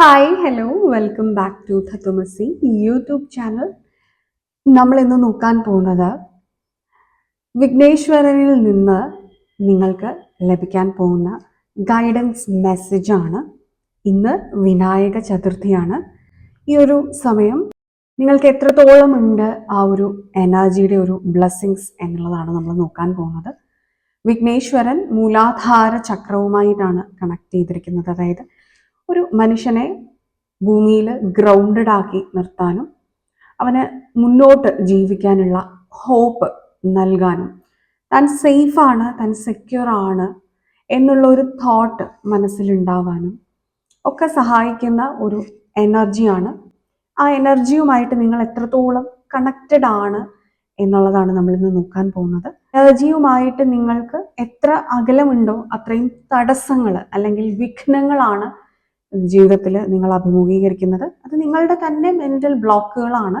Hi hello welcome back to ധത്തുമസി YouTube channel നമ്മൾ ഇന്ന് നോക്കാൻ പോകുന്നത് വിഘ്നേശ്വരനിൽ നിന്ന് നിങ്ങൾക്ക് ലഭിക്കാൻ പോകുന്ന ഗൈഡൻസ് മെസ്സേജ് ആണ്. ഇന്ന് വിനായക ചതുർത്ഥിയാണ്. ഈ ഒരു സമയം നിങ്ങൾക്ക് എത്രത്തോളം ഉണ്ട് ആ ഒരു എനർജിയുടെ ഒരു ബ്ലെസ്സിങ്സ് എന്നുള്ളതാണ് നമ്മൾ നോക്കാൻ പോകുന്നത്. വിഘ്നേശ്വരൻ മൂലാധാര ചക്രവുമായിട്ടാണ് കണക്ട് ചെയ്തിരിക്കുന്നത്. അതായത് ഒരു മനുഷ്യനെ ഭൂമിയിൽ ഗ്രൗണ്ടഡ് ആക്കി നിർത്താനും അവന് മുന്നോട്ട് ജീവിക്കാനുള്ള ഹോപ്പ് നൽകാനും താൻ സേഫാണ് താൻ സെക്യൂർ ആണ് എന്നുള്ള ഒരു തോട്ട് മനസ്സിലുണ്ടാവാനും ഒക്കെ സഹായിക്കുന്ന ഒരു എനർജിയാണ് ആ എനർജിയുമായിട്ട് നിങ്ങൾ എത്രത്തോളം കണക്റ്റഡ് ആണ് എന്നുള്ളതാണ് നമ്മൾ ഇന്ന് നോക്കാൻ പോകുന്നത്. എനർജിയുമായിട്ട് നിങ്ങൾക്ക് എത്ര അകലമുണ്ടോ അത്രയും തടസ്സങ്ങൾ അല്ലെങ്കിൽ വിഘ്നങ്ങളാണ് ജീവിതത്തിൽ നിങ്ങൾ അഭിമുഖീകരിക്കുന്നത്. അത് നിങ്ങളുടെ തന്നെ മെന്റൽ ബ്ലോക്കുകളാണ്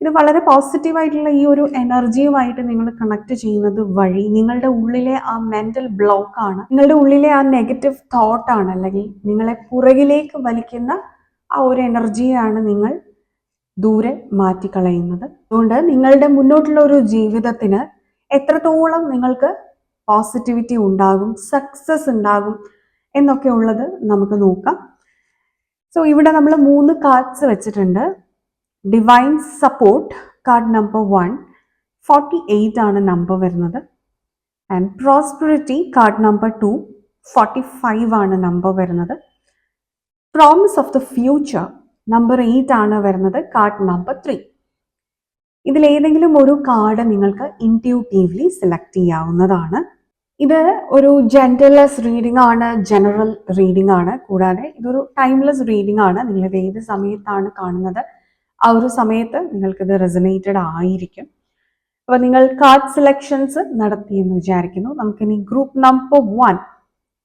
ഇത് വളരെ പോസിറ്റീവായിട്ടുള്ള ഈ ഒരു എനർജിയുമായിട്ട് നിങ്ങൾ കണക്ട് ചെയ്യുന്നത് വഴി നിങ്ങളുടെ ഉള്ളിലെ ആ മെന്റൽ ബ്ലോക്കാണ് നിങ്ങളുടെ ഉള്ളിലെ ആ നെഗറ്റീവ് തോട്ടാണ് അല്ലെങ്കിൽ നിങ്ങളെ പുറകിലേക്ക് വലിക്കുന്ന ആ ഒരു എനർജിയാണ് നിങ്ങൾ ദൂരെ മാറ്റിക്കളയുന്നത്. അതുകൊണ്ട് നിങ്ങളുടെ മുന്നോട്ടുള്ള ഒരു ജീവിതത്തിന് എത്രത്തോളം നിങ്ങൾക്ക് പോസിറ്റിവിറ്റി ഉണ്ടാകും സക്സസ് ഉണ്ടാകും എന്നൊക്കെ ഉള്ളത് നമുക്ക് നോക്കാം. സോ ഇവിടെ നമ്മൾ മൂന്ന് കാർഡ്സ് വെച്ചിട്ടുണ്ട്. Divine support card number one forty eight ആണ് നമ്പർ വരുന്നത്. And prosperity card number two forty five ആണ് നമ്പർ വരുന്നത്. Promise of the future number eight ആണ് വരുന്നത് കാർഡ് നമ്പർ ത്രീ ഇതിലേതെങ്കിലും ഒരു കാർഡ് നിങ്ങൾക്ക് ഇന്റ്യൂട്ടീവ്ലി സെലക്ട് ചെയ്യാവുന്നതാണ്. ഇത് ഒരു ജെന്റർലെസ് റീഡിംഗ് ആണ് ജനറൽ റീഡിംഗ് ആണ്. കൂടാതെ ഇതൊരു ടൈംലെസ് റീഡിംഗ് ആണ്. നിങ്ങൾ ഇത് ഏത് സമയത്താണ് കാണുന്നത്? ആ ഒരു സമയത്ത് നിങ്ങൾക്കിത് റെസനേറ്റഡ് ആയിരിക്കും. അപ്പോൾ നിങ്ങൾ കാർഡ് സെലക്ഷൻസ് നടത്തി എന്ന് വിചാരിക്കുന്നു. നമുക്കിനി group number one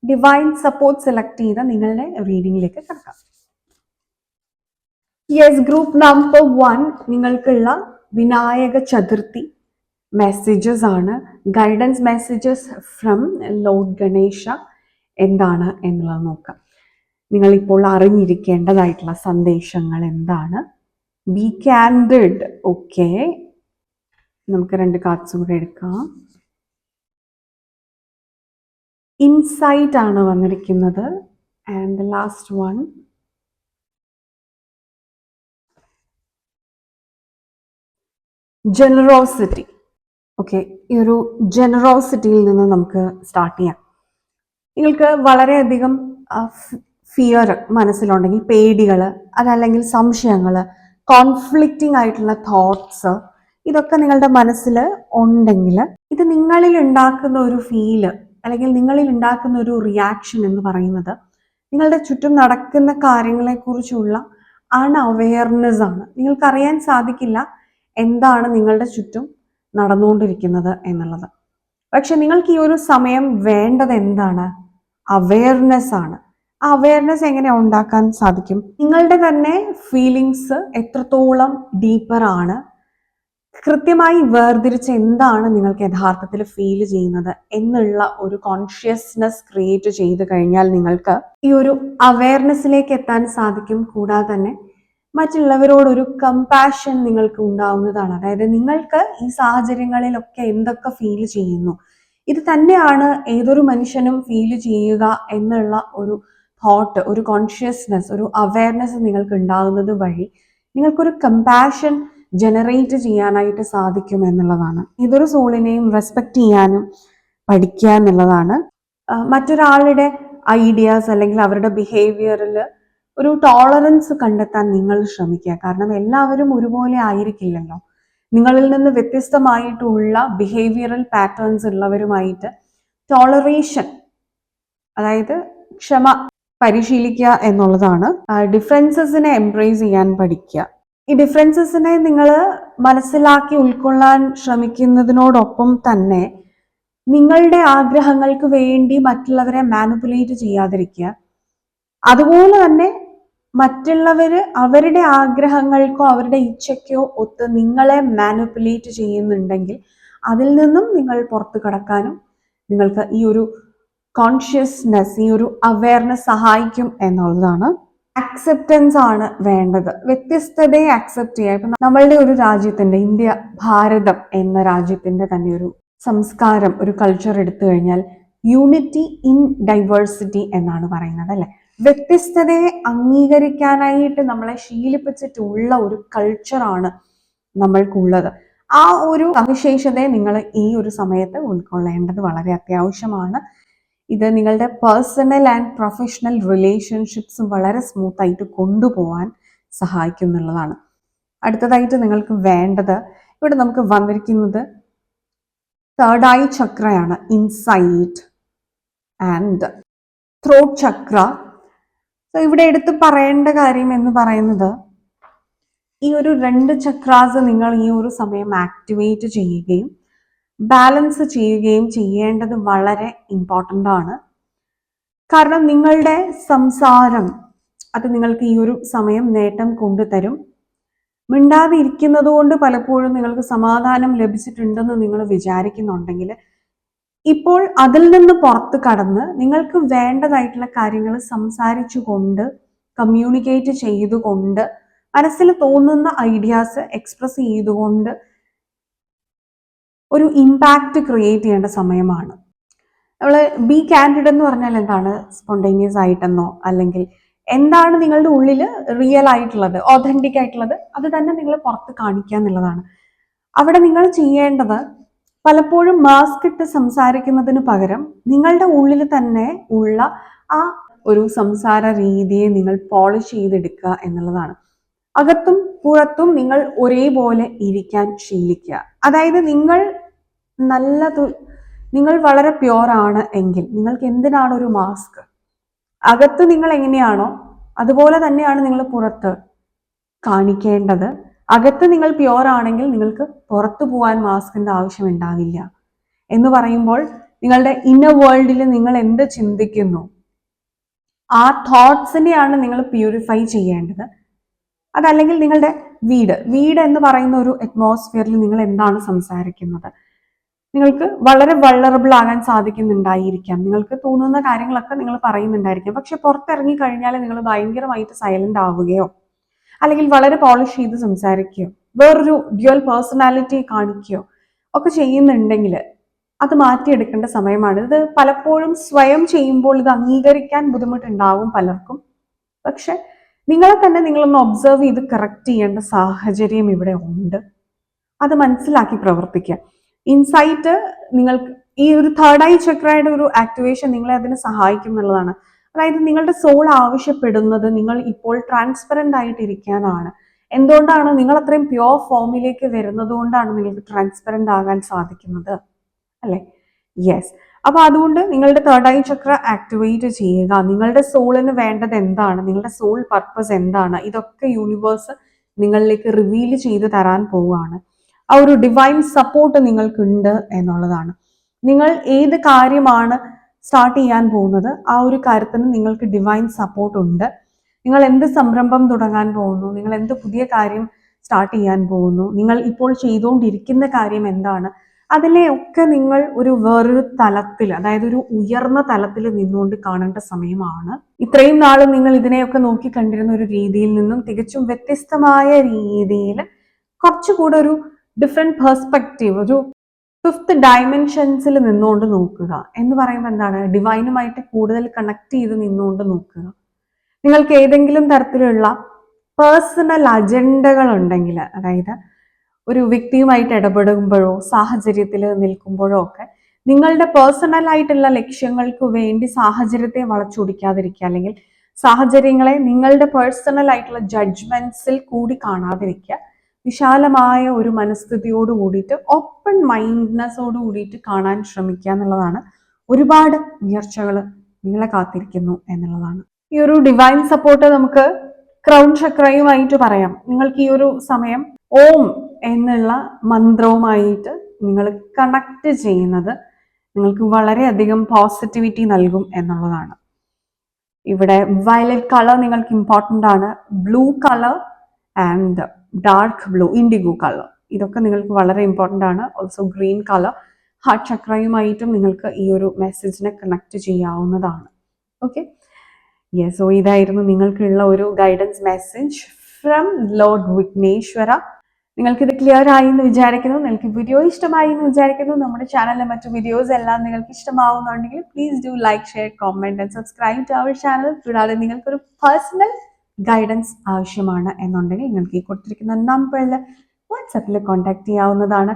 divine support select ചെയ്ത് നിങ്ങളുടെ റീഡിംഗിലേക്ക് കിടക്കാം. യെസ് ഗ്രൂപ്പ് നമ്പർ വൺ നിങ്ങൾക്കുള്ള വിനായക ചതുർത്ഥി മെസ്സേജസ് ആണ്. Guidance messages from lord Ganesha എന്താണ് എന്നുള്ളത് നോക്കാം. നിങ്ങൾ ഇപ്പോൾ അറിഞ്ഞിരിക്കേണ്ടതായിട്ടുള്ള സന്ദേശങ്ങൾ എന്താണ്? ബി ക്യാൻഡിഡ് ഓക്കെ നമുക്ക് രണ്ട് കാർഡ്സും കൂടെ എടുക്കാം. ഇൻസൈറ്റ് ആണ് വന്നിരിക്കുന്നത്. And last one generosity okay ഈ ഒരു ജനറോസിറ്റിയിൽ നിന്ന് നമുക്ക് സ്റ്റാർട്ട് ചെയ്യാം. നിങ്ങൾക്ക് വളരെയധികം ഫിയർ മനസ്സിലുണ്ടെങ്കിൽ പേടികൾ അതല്ലെങ്കിൽ സംശയങ്ങൾ കോൺഫ്ലിക്റ്റിംഗ് ആയിട്ടുള്ള തോട്ട്സ് ഇതൊക്കെ നിങ്ങളുടെ മനസ്സിൽ ഉണ്ടെങ്കിൽ ഇത് നിങ്ങളിൽ ഉണ്ടാക്കുന്ന ഒരു ഫീൽ അല്ലെങ്കിൽ നിങ്ങളിൽ ഉണ്ടാക്കുന്ന ഒരു റിയാക്ഷൻ എന്ന് പറയുന്നത് നിങ്ങളുടെ ചുറ്റും നടക്കുന്ന കാര്യങ്ങളെക്കുറിച്ചുള്ള അൺഅവെയർനെസ് ആണ്. നിങ്ങൾക്കറിയാൻ സാധിക്കില്ല എന്താണ് നിങ്ങളുടെ ചുറ്റും നടന്നുകൊണ്ടിരിക്കുന്നത് എന്നുള്ളത്. പക്ഷെ നിങ്ങൾക്ക് ഈ ഒരു സമയം വേണ്ടത് എന്താണ്? അവെയർനെസ് ആണ്. ആ അവെയർനെസ് എങ്ങനെ ഉണ്ടാക്കാൻ സാധിക്കും? നിങ്ങളുടെ തന്നെ ഫീലിങ്സ് എത്രത്തോളം ഡീപ്പർ ആണ്? കൃത്യമായി വേർതിരിച്ച് എന്താണ് നിങ്ങൾക്ക് യഥാർത്ഥത്തിൽ ഫീൽ ചെയ്യുന്നത് എന്നുള്ള ഒരു കോൺഷ്യസ്നെസ് ക്രിയേറ്റ് ചെയ്ത് കഴിഞ്ഞാൽ നിങ്ങൾക്ക് ഈ ഒരു അവയർനെസ്സിലേക്ക് എത്താൻ സാധിക്കും. കൂടാതെ തന്നെ മറ്റുള്ളവരോടൊരു കമ്പാഷൻ നിങ്ങൾക്ക് ഉണ്ടാവുന്നതാണ്. അതായത് നിങ്ങൾക്ക് ഈ സാഹചര്യങ്ങളിലൊക്കെ എന്തൊക്കെ ഫീൽ ചെയ്യുന്നു. ഇത് തന്നെയാണ് ഏതൊരു മനുഷ്യനും ഫീൽ ചെയ്യുക എന്നുള്ള ഒരു തോട്ട് ഒരു കോൺഷ്യസ്നെസ് ഒരു അവയർനെസ് നിങ്ങൾക്ക് ഉണ്ടാകുന്നത് വഴി നിങ്ങൾക്കൊരു കമ്പാഷൻ ജനറേറ്റ് ചെയ്യാനായിട്ട് സാധിക്കും എന്നുള്ളതാണ്. ഏതൊരു സോളിനെയും റെസ്പെക്ട് ചെയ്യാനും പഠിക്കുക എന്നുള്ളതാണ്. മറ്റൊരാളുടെ ഐഡിയാസ് അല്ലെങ്കിൽ അവരുടെ ബിഹേവിയറിൽ ഒരു ടോളറൻസ് കണ്ടെത്താൻ നിങ്ങൾ ശ്രമിക്കുക. കാരണം എല്ലാവരും ഒരുപോലെ ആയിരിക്കില്ലല്ലോ. നിങ്ങളിൽ നിന്ന് വ്യത്യസ്തമായിട്ടുള്ള ബിഹേവിയറൽ പാറ്റേൺസ് ഉള്ളവരുമായിട്ട് ടോളറേഷൻ അതായത് ക്ഷമ പരിശീലിക്കുക എന്നുള്ളതാണ്. ഡിഫറൻസസിനെ എംബ്രേസ് ചെയ്യാൻ പഠിക്കുക. ഈ ഡിഫറൻസസിനെ നിങ്ങൾ മനസ്സിലാക്കി ഉൾക്കൊള്ളാൻ ശ്രമിക്കുന്നതിനോടൊപ്പം തന്നെ നിങ്ങളുടെ ആഗ്രഹങ്ങൾക്ക് വേണ്ടി മറ്റുള്ളവരെ മാനിപ്പുലേറ്റ് ചെയ്യാതിരിക്കുക. അതുപോലെ തന്നെ മറ്റുള്ളവർ അവരുടെ ആഗ്രഹങ്ങൾക്കോ അവരുടെ ഇച്ഛയ്ക്കോ ഒത്ത് നിങ്ങളെ മാനിപ്പുലേറ്റ് ചെയ്യുന്നുണ്ടെങ്കിൽ അതിൽ നിന്നും നിങ്ങൾ പുറത്തു കടക്കാനും നിങ്ങൾക്ക് ഈ ഒരു കോൺഷ്യസ്നെസ് ഈ ഒരു അവയർനെസ് സഹായിക്കും എന്നുള്ളതാണ്. അക്സെപ്റ്റൻസ് ആണ് വേണ്ടത്. വ്യത്യസ്തതയെ അക്സെപ്റ്റ് ചെയ്യുക ഇപ്പൊ നമ്മളുടെ ഒരു രാജ്യത്തിന്റെ ഇന്ത്യ ഭാരതം എന്ന രാജ്യത്തിന്റെ തന്നെ ഒരു സംസ്കാരം ഒരു കൾച്ചർ എടുത്തു കഴിഞ്ഞാൽ യൂണിറ്റി ഇൻ ഡൈവേഴ്സിറ്റി എന്നാണ് പറയുന്നത് അല്ലെ? വ്യത്യസ്തതയെ അംഗീകരിക്കാനായിട്ട് നമ്മളെ ശീലിപ്പിച്ചിട്ടുള്ള ഒരു കൾച്ചറാണ് നമ്മൾക്കുള്ളത്. ആ ഒരു സവിശേഷതയെ നിങ്ങൾ ഈ ഒരു സമയത്ത് ഉൾക്കൊള്ളേണ്ടത് വളരെ അത്യാവശ്യമാണ്. ഇത് നിങ്ങളുടെ പേഴ്സണൽ ആൻഡ് പ്രൊഫഷണൽ റിലേഷൻഷിപ്സ് വളരെ സ്മൂത്ത് ആയിട്ട് കൊണ്ടുപോകാൻ സഹായിക്കും എന്നുള്ളതാണ് അടുത്തതായിട്ട് നിങ്ങൾക്ക് വേണ്ടത് ഇവിടെ നമുക്ക് വന്നിരിക്കുന്നത് third eye ചക്രയാണ് insight and throat chakra so ഇവിടെ എടുത്ത് പറയേണ്ട കാര്യം എന്ന് പറയുന്നത് ഈ ഒരു രണ്ട് ചക്രാസ് നിങ്ങൾ ഈ ഒരു സമയം ആക്ടിവേറ്റ് ചെയ്യുകയും ബാലൻസ് ചെയ്യുകയും ചെയ്യേണ്ടത് വളരെ ഇമ്പോർട്ടന്റ് ആണ്. കാരണം നിങ്ങളുടെ സംസാരം അത് നിങ്ങൾക്ക് ഈ ഒരു സമയം നേട്ടം കൊണ്ടുതരും. മിണ്ടാതെ കൊണ്ട് പലപ്പോഴും നിങ്ങൾക്ക് സമാധാനം ലഭിച്ചിട്ടുണ്ടെന്ന് നിങ്ങൾ വിചാരിക്കുന്നുണ്ടെങ്കിൽ ഇപ്പോൾ അതിൽ നിന്ന് പുറത്ത് കടന്ന് നിങ്ങൾക്ക് വേണ്ടതായിട്ടുള്ള കാര്യങ്ങൾ സംസാരിച്ചുകൊണ്ട് കമ്മ്യൂണിക്കേറ്റ് ചെയ്തുകൊണ്ട് മനസ്സിൽ തോന്നുന്ന ഐഡിയാസ് എക്സ്പ്രസ് ചെയ്തുകൊണ്ട് ഒരു ഇമ്പാക്റ്റ് ക്രിയേറ്റ് ചെയ്യേണ്ട സമയമാണ്. നമ്മൾ ബി കാൻഡിഡ് എന്ന് പറഞ്ഞാൽ എന്താണ്? സ്പോണ്ടേനിയസ് ആയിട്ടെന്നോ അല്ലെങ്കിൽ എന്താണ് നിങ്ങളുടെ ഉള്ളിൽ റിയൽ ആയിട്ടുള്ളത് ഓതന്റിക് ആയിട്ടുള്ളത് അത് തന്നെ നിങ്ങൾ പുറത്ത് കാണിക്കുക എന്നുള്ളതാണ്. അവിടെ നിങ്ങൾ ചെയ്യേണ്ടത് പലപ്പോഴും മാസ്ക് ഇട്ട് സംസാരിക്കുന്നതിന് പകരം നിങ്ങളുടെ ഉള്ളിൽ തന്നെ ഉള്ള ആ ഒരു സംസാര രീതിയെ നിങ്ങൾ പോളിഷ് ചെയ്തെടുക്കുക എന്നുള്ളതാണ്. അകത്തും പുറത്തും നിങ്ങൾ ഒരേപോലെ ഇരിക്കാൻ ശീലിക്കുക. അതായത് നിങ്ങൾ നല്ലത് നിങ്ങൾ വളരെ പ്യുവർ എങ്കിൽ നിങ്ങൾക്ക് എന്തിനാണ് ഒരു മാസ്ക് അകത്ത് നിങ്ങൾ എങ്ങനെയാണോ അതുപോലെ തന്നെയാണ് നിങ്ങൾ പുറത്ത് കാണിക്കേണ്ടത്. അകത്ത് നിങ്ങൾ പ്യുവർ ആണെങ്കിൽ നിങ്ങൾക്ക് പുറത്തു പോകാൻ മാസ്കിന്റെ ആവശ്യം ഉണ്ടാവില്ല. എന്ന് പറയുമ്പോൾ നിങ്ങളുടെ ഇന്നർ വേൾഡിൽ നിങ്ങൾ എന്ത് ചിന്തിക്കുന്നു? ആ തോട്ട്സിനെയാണ് നിങ്ങൾ പ്യൂരിഫൈ ചെയ്യേണ്ടത്. അതല്ലെങ്കിൽ നിങ്ങളുടെ വീട് വീട് എന്ന് പറയുന്ന ഒരു അറ്റ്മോസ്ഫിയറിൽ നിങ്ങൾ എന്താണ് സംസാരിക്കുന്നത്? നിങ്ങൾക്ക് വളരെ വള്ളറബിൾ ആകാൻ സാധിക്കുന്നുണ്ടായിരിക്കാം. നിങ്ങൾക്ക് തോന്നുന്ന കാര്യങ്ങളൊക്കെ നിങ്ങൾ പറയുന്നുണ്ടായിരിക്കാം. പക്ഷെ പുറത്തിറങ്ങി കഴിഞ്ഞാൽ നിങ്ങൾ ഭയങ്കരമായിട്ട് സൈലന്റ് ആവുകയോ അല്ലെങ്കിൽ വളരെ പോളിഷ് ചെയ്ത് സംസാരിക്കുകയോ വേറൊരു ഡ്യുവൽ പേഴ്സണാലിറ്റി കാണിക്കുകയോ ഒക്കെ ചെയ്യുന്നുണ്ടെങ്കിൽ അത് മാറ്റിയെടുക്കേണ്ട സമയമാണ്. ഇത് പലപ്പോഴും സ്വയം ചെയ്യുമ്പോൾ ഇത് അംഗീകരിക്കാൻ ബുദ്ധിമുട്ടുണ്ടാവും പലർക്കും. പക്ഷെ നിങ്ങളെ തന്നെ നിങ്ങളൊന്ന് ഒബ്സർവ് ചെയ്ത് കറക്റ്റ് ചെയ്യേണ്ട സാഹചര്യം ഇവിടെ ഉണ്ട്. അത് മനസ്സിലാക്കി പ്രവർത്തിക്കുക. ഇൻസൈറ്റ് നിങ്ങൾക്ക് ഈ ഒരു തേർഡ് ഐ ചക്രയുടെ ഒരു ആക്ടിവേഷൻ നിങ്ങളെ അതിനെ സഹായിക്കും എന്നുള്ളതാണ്. അതായത് നിങ്ങളുടെ സോൾ ആവശ്യപ്പെടുന്നത് നിങ്ങൾ ഇപ്പോൾ ട്രാൻസ്പെറന്റ് ആയിട്ടിരിക്കാനാണ്. എന്തുകൊണ്ടാണ് നിങ്ങൾ അത്രയും പ്യുവർ ഫോമിലേക്ക് വരുന്നത് കൊണ്ടാണ് നിങ്ങൾക്ക് ട്രാൻസ്പെറന്റ് ആകാൻ സാധിക്കുന്നത്? അല്ലേ? യെസ് അപ്പൊ അതുകൊണ്ട് നിങ്ങളുടെ തേർഡ് ഐ ചക്ര ആക്ടിവേറ്റ് ചെയ്യുക. നിങ്ങളുടെ സോളിന് വേണ്ടത് എന്താണ്? നിങ്ങളുടെ സോൾ പർപ്പസ് എന്താണ്? ഇതൊക്കെ യൂണിവേഴ്സ് നിങ്ങളിലേക്ക് റിവീൽ ചെയ്ത് തരാൻ പോവുകയാണ്. ആ ഒരു ഡിവൈൻ സപ്പോർട്ട് നിങ്ങൾക്കുണ്ട് എന്നുള്ളതാണ്. നിങ്ങൾ ഏത് കാര്യമാണ് സ്റ്റാർട്ട് ചെയ്യാൻ പോകുന്നത് ആ ഒരു കാര്യത്തിന് നിങ്ങൾക്ക് ഡിവൈൻ സപ്പോർട്ട് ഉണ്ട്. നിങ്ങൾ എന്ത് സംരംഭം തുടങ്ങാൻ പോകുന്നു നിങ്ങൾ എന്ത് പുതിയ കാര്യം സ്റ്റാർട്ട് ചെയ്യാൻ പോകുന്നു നിങ്ങൾ ഇപ്പോൾ ചെയ്തുകൊണ്ടിരിക്കുന്ന കാര്യം എന്താണ് അതിലെ ഒക്കെ നിങ്ങൾ ഒരു വേറൊരു തലത്തിൽ അതായത് ഒരു ഉയർന്ന തലത്തിൽ നിന്നുകൊണ്ട് കാണേണ്ട സമയമാണ്. ഇത്രയും നാൾ നിങ്ങൾ ഇതിനെയൊക്കെ നോക്കി കണ്ടിരുന്ന ഒരു രീതിയിൽ നിന്നും തികച്ചും വ്യത്യസ്തമായ രീതിയിൽ കുറച്ചുകൂടെ ഒരു ഡിഫറെന്റ് പെർസ്പെക്റ്റീവ് ഒരു ഫിഫ്ത്ത് ഡയമെൻഷൻസിൽ നിന്നുകൊണ്ട് നോക്കുക. എന്ന് പറയുമ്പോൾ എന്താണ്? ഡിവൈനുമായിട്ട് കൂടുതൽ കണക്ട് ചെയ്ത് നിന്നുകൊണ്ട് നോക്കുക. നിങ്ങൾക്ക് ഏതെങ്കിലും തരത്തിലുള്ള പേഴ്സണൽ അജണ്ടകൾ ഉണ്ടെങ്കിൽ അതായത് ഒരു വ്യക്തിയുമായിട്ട് ഇടപെടുമ്പോഴോ സാഹചര്യത്തിൽ നിൽക്കുമ്പോഴോ ഒക്കെ നിങ്ങളുടെ പേഴ്സണലായിട്ടുള്ള ലക്ഷ്യങ്ങൾക്ക് വേണ്ടി സാഹചര്യത്തെ വളച്ചൊടിക്കാതിരിക്കുക. അല്ലെങ്കിൽ സാഹചര്യങ്ങളെ നിങ്ങളുടെ പേഴ്സണൽ ആയിട്ടുള്ള ജഡ്ജ്മെന്റ്സിൽ കൂടി കാണാതിരിക്കുക. വിശാലമായ ഒരു മനസ്ഥിതിയോട് കൂടിയിട്ട് ഓപ്പൺ മൈൻഡ്നെസ്സോട് കൂടിയിട്ട് കാണാൻ ശ്രമിക്കുക എന്നുള്ളതാണ്. ഒരുപാട് ഉയർച്ചകൾ നിങ്ങളെ കാത്തിരിക്കുന്നു എന്നുള്ളതാണ്. ഈ ഒരു ഡിവൈൻ സപ്പോർട്ട് നമുക്ക് ക്രൗൺ ചക്രയുമായിട്ട് പറയാം. നിങ്ങൾക്ക് ഈ ഒരു സമയം ഓം എന്നുള്ള മന്ത്രവുമായിട്ട് നിങ്ങൾ കണക്ട് ചെയ്യുന്നത് നിങ്ങൾക്ക് വളരെയധികം പോസിറ്റിവിറ്റി നൽകും എന്നുള്ളതാണ്. ഇവിടെ വയലറ്റ് കളർ നിങ്ങൾക്ക് ഇമ്പോർട്ടന്റ് ആണ്. Blue colour and dark blue indigo colour ഇതൊക്കെ നിങ്ങൾക്ക് വളരെ ഇമ്പോർട്ടന്റ് ആണ്. ഓൾസോ ഗ്രീൻ കളർ ഹാർട്ട് ചക്രയുമായിട്ടും നിങ്ങൾക്ക് ഈ ഒരു മെസ്സേജിനെ കണക്ട് ചെയ്യാവുന്നതാണ്. ഓക്കെ യെസ് സോ ഇതായിരുന്നു നിങ്ങൾക്കുള്ള ഒരു guidance message from lord Vighneshwara നിങ്ങൾക്ക് ഇത് ക്ലിയർ ആയി എന്ന് വിചാരിക്കുന്നു. നിങ്ങൾക്ക് വീഡിയോ ഇഷ്ടമായി എന്ന് വിചാരിക്കുന്നു. നമ്മുടെ ചാനലിലെ മറ്റു വീഡിയോസ് എല്ലാം നിങ്ങൾക്ക് ഇഷ്ടമാവുന്നുണ്ടെങ്കിൽ please do like share comment and subscribe to our channel കൂടാതെ നിങ്ങൾക്കൊരു പേഴ്സണൽ ഗൈഡൻസ് ആവശ്യമാണ് എന്നുണ്ടെങ്കിൽ നിങ്ങൾക്ക് ഈ കൊടുത്തിരിക്കുന്ന നമ്പറിൽ വാട്സപ്പിൽ കോൺടാക്ട് ചെയ്യാവുന്നതാണ്.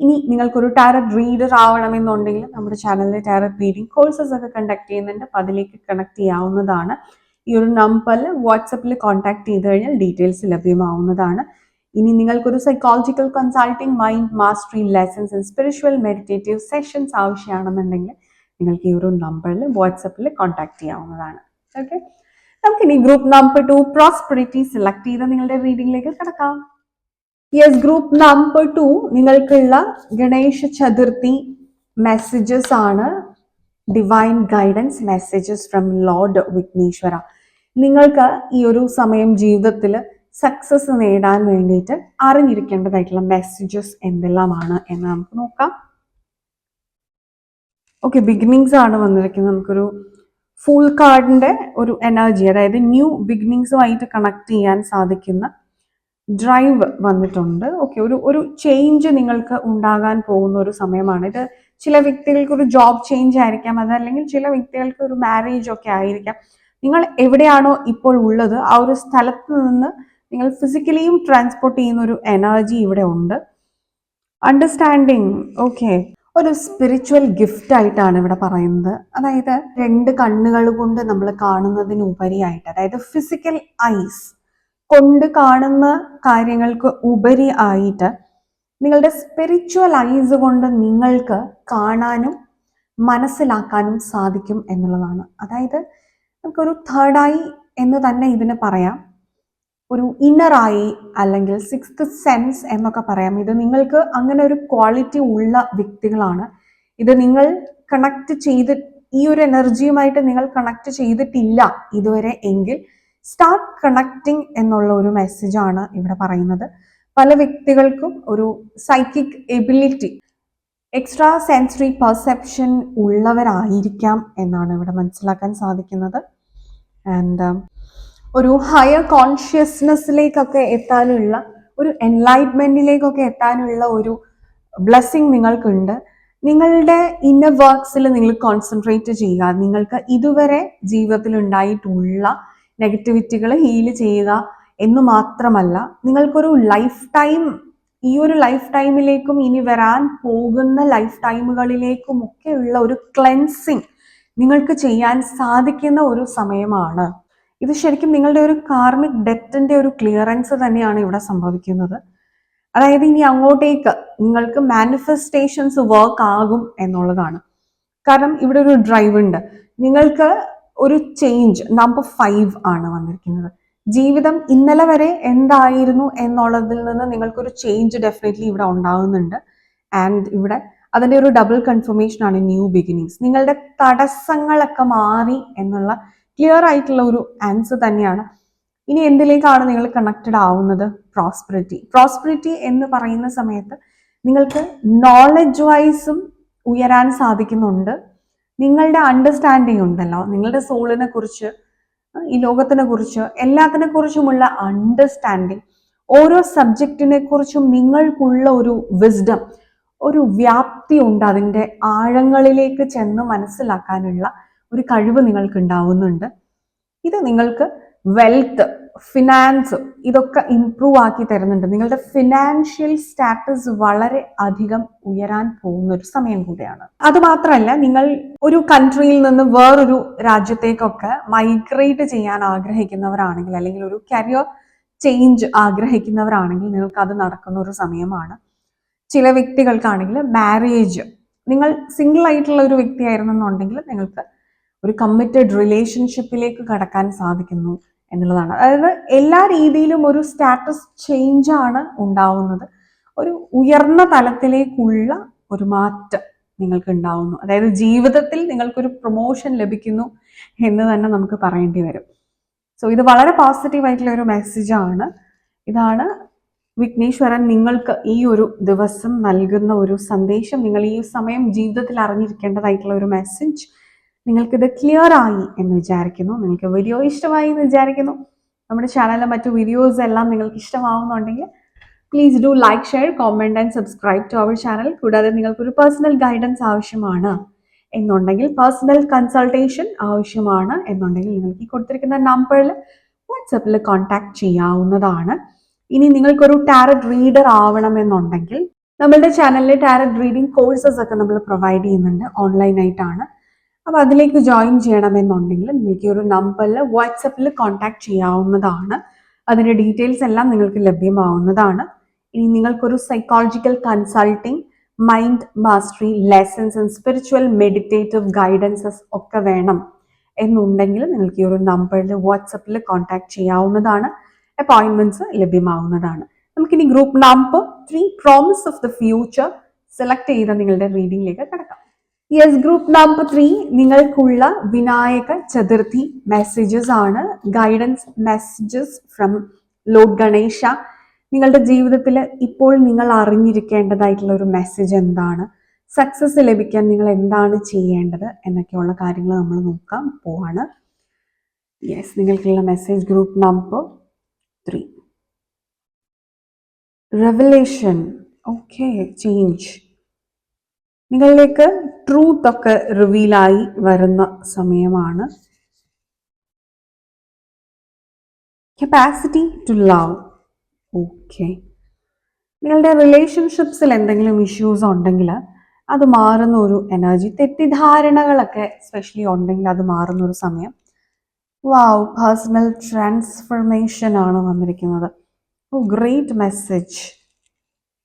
ഇനി നിങ്ങൾക്കൊരു ടാരറ്റ് റീഡർ ആവണമെന്നുണ്ടെങ്കിൽ നമ്മുടെ ചാനലിൽ ടാരറ്റ് റീഡിംഗ് കോഴ്സസ് ഒക്കെ കണ്ടക്ട് ചെയ്യുന്നുണ്ട്. അപ്പോൾ അതിലേക്ക് കണക്ട് ചെയ്യാവുന്നതാണ്. ഈ ഒരു നമ്പറിൽ വാട്സപ്പിൽ കോൺടാക്ട് ചെയ്ത് കഴിഞ്ഞാൽ ഡീറ്റെയിൽസ് ലഭ്യമാവുന്നതാണ്. ഇനി നിങ്ങൾക്കൊരു psychological consulting mind mastery lessons and spiritual meditative sessions ആവശ്യമാണെന്നുണ്ടെങ്കിൽ നിങ്ങൾക്ക് ഈ ഒരു നമ്പറിൽ വാട്സപ്പിൽ കോൺടാക്ട് ചെയ്യാവുന്നതാണ്. ഓക്കെ നമുക്കിനി group number two prosperity select ചെയ്ത് നിങ്ങളുടെ റീഡിംഗിലേക്ക് കിടക്കാം. യെസ് ഗ്രൂപ്പ് നമ്പർ ടു നിങ്ങൾക്കുള്ള ഗണേശ ചതുർത്ഥി മെസ്സേജസ് ആണ്. Divine guidance messages from lord Vighneshwara. നിങ്ങൾക്ക് ഈ ഒരു സമയം ജീവിതത്തിൽ സക്സസ് നേടാൻ വേണ്ടിയിട്ട് അറിഞ്ഞിരിക്കേണ്ടതായിട്ടുള്ള മെസ്സേജസ് എന്തെല്ലാമാണ് എന്ന് നമുക്ക് നോക്കാം. ഓക്കെ ബിഗിനിങ്സ് ആണ് വന്നിരിക്കുന്നത്. നമുക്കൊരു ഫുൾ കാർഡിന്റെ ഒരു എനർജി അതായത് ന്യൂ ബിഗിനിങ്സുമായിട്ട് കണക്ട് ചെയ്യാൻ സാധിക്കുന്ന ഡ്രൈവ് വന്നിട്ടുണ്ട്. ഓക്കെ ഒരു ഒരു ചേഞ്ച് നിങ്ങൾക്ക് ഉണ്ടാകാൻ പോകുന്ന ഒരു സമയമാണ്. ഇത് ചില വ്യക്തികൾക്ക് ഒരു ജോബ് ചേഞ്ച് ആയിരിക്കാം അതല്ലെങ്കിൽ ചില വ്യക്തികൾക്ക് ഒരു മാരേജ് ഒക്കെ ആയിരിക്കാം. നിങ്ങൾ എവിടെയാണോ ഇപ്പോൾ ഉള്ളത് ആ ഒരു സ്ഥലത്ത് നിന്ന് നിങ്ങൾ ഫിസിക്കലിയും ട്രാൻസ്പോർട്ട് ചെയ്യുന്ന ഒരു എനർജി ഇവിടെ ഉണ്ട്. അണ്ടർസ്റ്റാൻഡിങ് ഓക്കെ ഒരു സ്പിരിച്വൽ ഗിഫ്റ്റ് ആയിട്ടാണ് ഇവിടെ പറയുന്നത്. അതായത് രണ്ട് കണ്ണുകൾ കൊണ്ട് നമ്മൾ കാണുന്നതിനുപരിയായിട്ട് അതായത് ഫിസിക്കൽ ഐസ് കൊണ്ട് കാണുന്ന കാര്യങ്ങൾക്ക് ഉപരി ആയിട്ട് നിങ്ങളുടെ സ്പിരിച്വൽ ഐസ് കൊണ്ട് നിങ്ങൾക്ക് കാണാനും മനസ്സിലാക്കാനും സാധിക്കും എന്നുള്ളതാണ്. അതായത് നമുക്കൊരു തേർഡ് ഐ എന്ന് തന്നെ ഇതിന് പറയാം. ഒരു ഇന്നർ ആയി അല്ലെങ്കിൽ സിക്സ്ത് സെൻസ് എന്നൊക്കെ പറയാം. ഇത് നിങ്ങൾക്ക് അങ്ങനെ ഒരു ക്വാളിറ്റി ഉള്ള വ്യക്തികളാണ്. ഇത് നിങ്ങൾ കണക്ട് ചെയ്ത് ഈ ഒരു എനർജിയുമായിട്ട് നിങ്ങൾ കണക്ട് ചെയ്തിട്ടില്ല ഇതുവരെ എങ്കിൽ സ്റ്റാർട്ട് കണക്റ്റിംഗ് എന്നുള്ള ഒരു മെസ്സേജാണ് ഇവിടെ പറയുന്നത്. പല വ്യക്തികൾക്കും ഒരു psychic ability extra sensory perception ഉള്ളവരായിരിക്കാം എന്നാണ് ഇവിടെ മനസ്സിലാക്കാൻ സാധിക്കുന്നത്. ആൻഡ് ഒരു ഹയർ കോൺഷ്യസ്നെസ്സിലേക്കൊക്കെ എത്താനുള്ള ഒരു എൻലൈറ്റ്മെന്റിലേക്കൊക്കെ എത്താനുള്ള ഒരു ബ്ലെസ്സിങ് നിങ്ങൾക്കുണ്ട്. നിങ്ങളുടെ ഇന്നർ വർക്ക്സിൽ നിങ്ങൾ കോൺസെൻട്രേറ്റ് ചെയ്യുക. നിങ്ങൾക്ക് ഇതുവരെ ജീവിതത്തിൽ ഉണ്ടായിട്ടുള്ള നെഗറ്റിവിറ്റികൾ ഹീൽ ചെയ്യുക എന്ന് മാത്രമല്ല നിങ്ങൾക്കൊരു ലൈഫ് ടൈം ഈ ഒരു ലൈഫ് ടൈമിലേക്കും ഇനി വരാൻ പോകുന്ന ലൈഫ് ടൈമുകളിലേക്കും ഒക്കെ ഉള്ള ഒരു ക്ലെൻസിങ് നിങ്ങൾക്ക് ചെയ്യാൻ സാധിക്കുന്ന ഒരു സമയമാണ്. ഇത് ശരിക്കും നിങ്ങളുടെ ഒരു കാർമിക് ഡെറ്റിന്റെ ഒരു ക്ലിയറൻസ് തന്നെയാണ് ഇവിടെ സംഭവിക്കുന്നത്. അതായത് ഇനി അങ്ങോട്ടേക്ക് നിങ്ങൾക്ക് മാനിഫെസ്റ്റേഷൻസ് വർക്ക് ആകും എന്നുള്ളതാണ്. കാരണം ഇവിടെ ഒരു ഡ്രൈവ് ഉണ്ട്. നിങ്ങൾക്ക് ഒരു ചേഞ്ച് നമ്പർ ഫൈവ് ആണ് വന്നിരിക്കുന്നത്. ജീവിതം ഇന്നലെ വരെ എന്തായിരുന്നു എന്നുള്ളതിൽ നിന്ന് നിങ്ങൾക്കൊരു ചേഞ്ച് ഡെഫിനറ്റ്ലി ഇവിടെ ഉണ്ടാകുന്നുണ്ട്. ആൻഡ് ഇവിടെ അതിന്റെ ഒരു ഡബിൾ കൺഫർമേഷൻ ആണ് ന്യൂ ബിഗിനിങ്സ് നിങ്ങളുടെ തടസ്സങ്ങളൊക്കെ മാറി എന്നുള്ള ക്ലിയർ ആയിട്ടുള്ള ഒരു ആൻസർ തന്നെയാണ്. ഇനി എന്തിലേക്കാണ് നിങ്ങൾ കണക്റ്റഡ് ആവുന്നത്? പ്രോസ്പെറിറ്റി പ്രോസ്പെറിറ്റി എന്ന് പറയുന്ന സമയത്ത് നിങ്ങൾക്ക് നോളജ് വൈസും ഉയരാൻ സാധിക്കുന്നുണ്ട്. നിങ്ങളുടെ അണ്ടർസ്റ്റാൻഡിങ് ഉണ്ടല്ലോ. നിങ്ങളുടെ സോളിനെ കുറിച്ച് ഈ ലോകത്തിനെ കുറിച്ച് എല്ലാത്തിനെ കുറിച്ചുമുള്ള അണ്ടർസ്റ്റാൻഡിങ് ഓരോ സബ്ജക്റ്റിനെ കുറിച്ചും നിങ്ങൾക്കുള്ള ഒരു വിസ്ഡം ഒരു വ്യാപ്തി ഉണ്ട് അതിന്റെ ആഴങ്ങളിലേക്ക് ചെന്ന് മനസ്സിലാക്കാനുള്ള ഒരു കഴിവ് നിങ്ങൾക്ക് ഉണ്ടാവുന്നുണ്ട് ഇത് നിങ്ങൾക്ക് വെൽത്ത് ഫിനാൻസ് ഇതൊക്കെ ഇംപ്രൂവ് ആക്കി തരുന്നുണ്ട്. നിങ്ങളുടെ ഫിനാൻഷ്യൽ സ്റ്റാറ്റസ് വളരെ അധികം ഉയരാൻ പോകുന്ന ഒരു സമയം കൂടിയാണ്. അതുമാത്രമല്ല നിങ്ങൾ ഒരു കൺട്രിയിൽ നിന്ന് വേറൊരു രാജ്യത്തേക്കൊക്കെ മൈഗ്രേറ്റ് ചെയ്യാൻ ആഗ്രഹിക്കുന്നവരാണെങ്കിൽ അല്ലെങ്കിൽ ഒരു കരിയർ ചേഞ്ച് ആഗ്രഹിക്കുന്നവരാണെങ്കിൽ നിങ്ങൾക്ക് അത് നടക്കുന്ന ഒരു സമയമാണ്. ചില വ്യക്തികൾക്കാണെങ്കിൽ മാരേജ് നിങ്ങൾ സിംഗിൾ ആയിട്ടുള്ള ഒരു വ്യക്തിയായിരുന്നെന്നുണ്ടെങ്കിൽ നിങ്ങൾക്ക് ഒരു കമ്മിറ്റഡ് റിലേഷൻഷിപ്പിലേക്ക് കടക്കാൻ സാധിക്കുന്നു എന്നുള്ളതാണ്. അതായത് എല്ലാ രീതിയിലും ഒരു സ്റ്റാറ്റസ് ചേഞ്ച് ആണ് ഉണ്ടാവുന്നത്. ഒരു ഉയർന്ന തലത്തിലേക്കുള്ള ഒരു മാറ്റം നിങ്ങൾക്ക് ഉണ്ടാവുന്നു. അതായത് ജീവിതത്തിൽ നിങ്ങൾക്കൊരു പ്രൊമോഷൻ ലഭിക്കുന്നു എന്ന് തന്നെ നമുക്ക് പറയേണ്ടി വരും. സോ ഇത് വളരെ പോസിറ്റീവ് ആയിട്ടുള്ള ഒരു ആണ്. ഇതാണ് വിഘ്നേശ്വരൻ നിങ്ങൾക്ക് ഈ ഒരു ദിവസം നൽകുന്ന ഒരു സന്ദേശം. നിങ്ങൾ ഈ സമയം ജീവിതത്തിൽ അറിഞ്ഞിരിക്കേണ്ടതായിട്ടുള്ള ഒരു മെസ്സേജ് നിങ്ങൾക്കിത് ക്ലിയർ ആയി എന്ന് വിചാരിക്കുന്നു. നിങ്ങൾക്ക് വീഡിയോ ഇഷ്ടമായി എന്ന് വിചാരിക്കുന്നു. നമ്മുടെ ചാനലിലെ മറ്റു വീഡിയോസ് എല്ലാം നിങ്ങൾക്ക് ഇഷ്ടമാവുന്നുണ്ടെങ്കിൽ please do like share comment and subscribe to our channel കൂടാതെ നിങ്ങൾക്കൊരു പേഴ്സണൽ ഗൈഡൻസ് ആവശ്യമാണ് എന്നുണ്ടെങ്കിൽ പേഴ്സണൽ കൺസൾട്ടേഷൻ ആവശ്യമാണ് എന്നുണ്ടെങ്കിൽ നിങ്ങൾക്ക് ഈ കൊടുത്തിരിക്കുന്ന നമ്പറിൽ വാട്സപ്പിൽ കോൺടാക്ട് ചെയ്യാവുന്നതാണ്. ഇനി നിങ്ങൾക്കൊരു ടാരറ്റ് റീഡർ ആവണമെന്നുണ്ടെങ്കിൽ നമ്മളുടെ ചാനലിൽ ടാരറ്റ് റീഡിംഗ് കോഴ്സസ് ഒക്കെ നമ്മൾ പ്രൊവൈഡ് ചെയ്യുന്നുണ്ട് ഓൺലൈനായിട്ടാണ് അപ്പോൾ അതിലേക്ക് ജോയിൻ ചെയ്യണമെന്നുണ്ടെങ്കിൽ നിങ്ങൾക്ക് ഒരു നമ്പറിൽ വാട്സപ്പിൽ കോൺടാക്ട് ചെയ്യാവുന്നതാണ്. അതിന്റെ ഡീറ്റെയിൽസ് എല്ലാം നിങ്ങൾക്ക് ലഭ്യമാവുന്നതാണ്. ഇനി നിങ്ങൾക്കൊരു psychological consulting mind mastery lessons and spiritual meditative guidances ഒക്കെ വേണം എന്നുണ്ടെങ്കിൽ നിങ്ങൾക്ക് ഈ ഒരു നമ്പറിൽ വാട്സപ്പിൽ കോൺടാക്ട് ചെയ്യാവുന്നതാണ്. അപ്പോയിൻമെന്റ്സ് ലഭ്യമാവുന്നതാണ്. നമുക്കിനി group number three promise of the future select ചെയ്ത നിങ്ങളുടെ റീഡിംഗിലേക്ക് കിടക്കാം. യെസ് ഗ്രൂപ്പ് നമ്പർ ത്രീ നിങ്ങൾക്കുള്ള വിനായക ചതുർത്ഥി മെസ്സേജസ് ആണ്. Guidance messages from lord Ganesha നിങ്ങളുടെ ജീവിതത്തിൽ ഇപ്പോൾ നിങ്ങൾ അറിഞ്ഞിരിക്കേണ്ടതായിട്ടുള്ള ഒരു മെസ്സേജ് എന്താണ്? സക്സസ് ലഭിക്കാൻ നിങ്ങൾ എന്താണ് ചെയ്യേണ്ടത്? എന്നൊക്കെയുള്ള കാര്യങ്ങൾ നമ്മൾ നോക്കാം പോവാണ്. യെസ് നിങ്ങൾക്കുള്ള message group number three revelation okay change നിങ്ങളിലേക്ക് ട്രൂത്ത് ഒക്കെ റിവീലായി വരുന്ന സമയമാണ്. കപ്പാസിറ്റി ടു ലവ് ഓക്കെ നിങ്ങളുടെ റിലേഷൻഷിപ്സിൽ എന്തെങ്കിലും ഇഷ്യൂസ് ഉണ്ടെങ്കിൽ അത് മാറുന്ന ഒരു എനർജി തെറ്റിദ്ധാരണകളൊക്കെ സ്പെഷ്യലി ഉണ്ടെങ്കിൽ അത് മാറുന്ന ഒരു സമയം. വാവ് പേഴ്സണൽ ട്രാൻസ്ഫർമേഷൻ ആണ് വന്നിരിക്കുന്നത്. ഓ ഗ്രേറ്റ് മെസ്സേജ്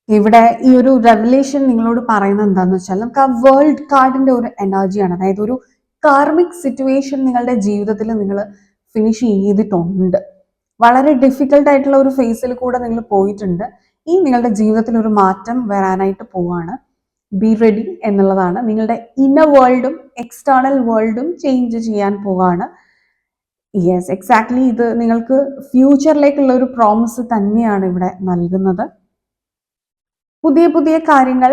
ഇവിടെ ഈ ഒരു റെവലേഷൻ നിങ്ങളോട് പറയുന്നത് എന്താണെന്ന് വെച്ചാൽ നമുക്ക് ആ വേൾഡ് കാർഡിന്റെ ഒരു എനർജിയാണ് അതായത് ഒരു കാർമിക് സിറ്റുവേഷൻ നിങ്ങളുടെ ജീവിതത്തിൽ നിങ്ങൾ ഫിനിഷ് ചെയ്തിട്ടുണ്ട്. വളരെ ഡിഫിക്കൽട്ട് ആയിട്ടുള്ള ഒരു ഫേസിൽ കൂടെ നിങ്ങൾ പോയിട്ടുണ്ട്. ഈ നിങ്ങളുടെ ജീവിതത്തിൽ ഒരു മാറ്റം വരാനായിട്ട് പോവാണ്. ബി റെഡി എന്നുള്ളതാണ്. നിങ്ങളുടെ ഇന്നർ വേൾഡും എക്സ്റ്റേണൽ വേൾഡും ചേഞ്ച് ചെയ്യാൻ പോവാണ്. യെസ് എക്സാക്ട്ലി ഇത് നിങ്ങൾക്ക് ഫ്യൂച്ചറിലേക്കുള്ള ഒരു പ്രോമിസ് തന്നെയാണ് ഇവിടെ നൽകുന്നത്. പുതിയ പുതിയ കാര്യങ്ങൾ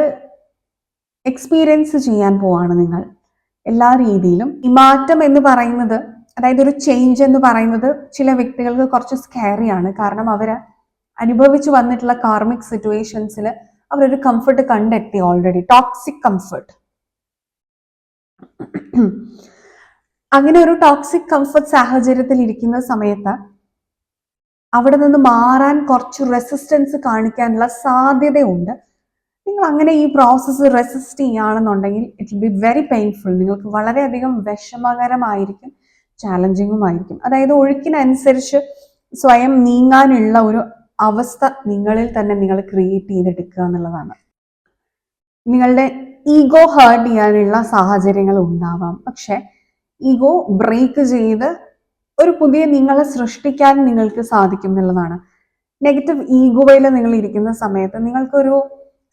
എക്സ്പീരിയൻസ് ചെയ്യാൻ പോവാണ് നിങ്ങൾ. എല്ലാ രീതിയിലും ഈ മാറ്റം എന്ന് പറയുന്നത് അതായത് ഒരു ചേഞ്ച് എന്ന് പറയുന്നത് ചില വ്യക്തികൾക്ക് കുറച്ച് സ്കാരിയാണ് കാരണം അവർ അനുഭവിച്ചു വന്നിട്ടുള്ള കാർമിക് സിറ്റുവേഷൻസിൽ അവരൊരു കംഫർട്ട് കണ്ടെത്തി ഓൾറെഡി ടോക്സിക് കംഫർട്ട് അങ്ങനെ ഒരു ടോക്സിക് കംഫർട്ട് സാഹചര്യത്തിൽ ഇരിക്കുന്ന സമയത്ത് അവിടെ നിന്ന് മാറാൻ കുറച്ച് റെസിസ്റ്റൻസ് കാണിക്കാനുള്ള സാധ്യതയുണ്ട്. നിങ്ങൾ അങ്ങനെ ഈ പ്രോസസ്സ് റെസിസ്റ്റ് ചെയ്യുകയാണെന്നുണ്ടെങ്കിൽ ഇറ്റ് ബി വെരി പെയിൻഫുൾ നിങ്ങൾക്ക് വളരെയധികം വിഷമകരമായിരിക്കും ചാലഞ്ചിങ്ങും ആയിരിക്കും അതായത് ഒഴുക്കിനനുസരിച്ച് സ്വയം നീങ്ങാനുള്ള ഒരു അവസ്ഥ നിങ്ങളിൽ തന്നെ നിങ്ങൾ ക്രിയേറ്റ് ചെയ്തെടുക്കുക എന്നുള്ളതാണ്. നിങ്ങളുടെ ഈഗോ ഹേർട്ട് ചെയ്യാനുള്ള സാഹചര്യങ്ങൾ ഉണ്ടാവാം. പക്ഷെ ഈഗോ ബ്രേക്ക് ചെയ്ത് ഒരു പുതിയ നിങ്ങളെ സൃഷ്ടിക്കാൻ നിങ്ങൾക്ക് സാധിക്കും എന്നുള്ളതാണ്. നെഗറ്റീവ് ഈഗോയിൽ നിങ്ങൾ ഇരിക്കുന്ന സമയത്ത് നിങ്ങൾക്കൊരു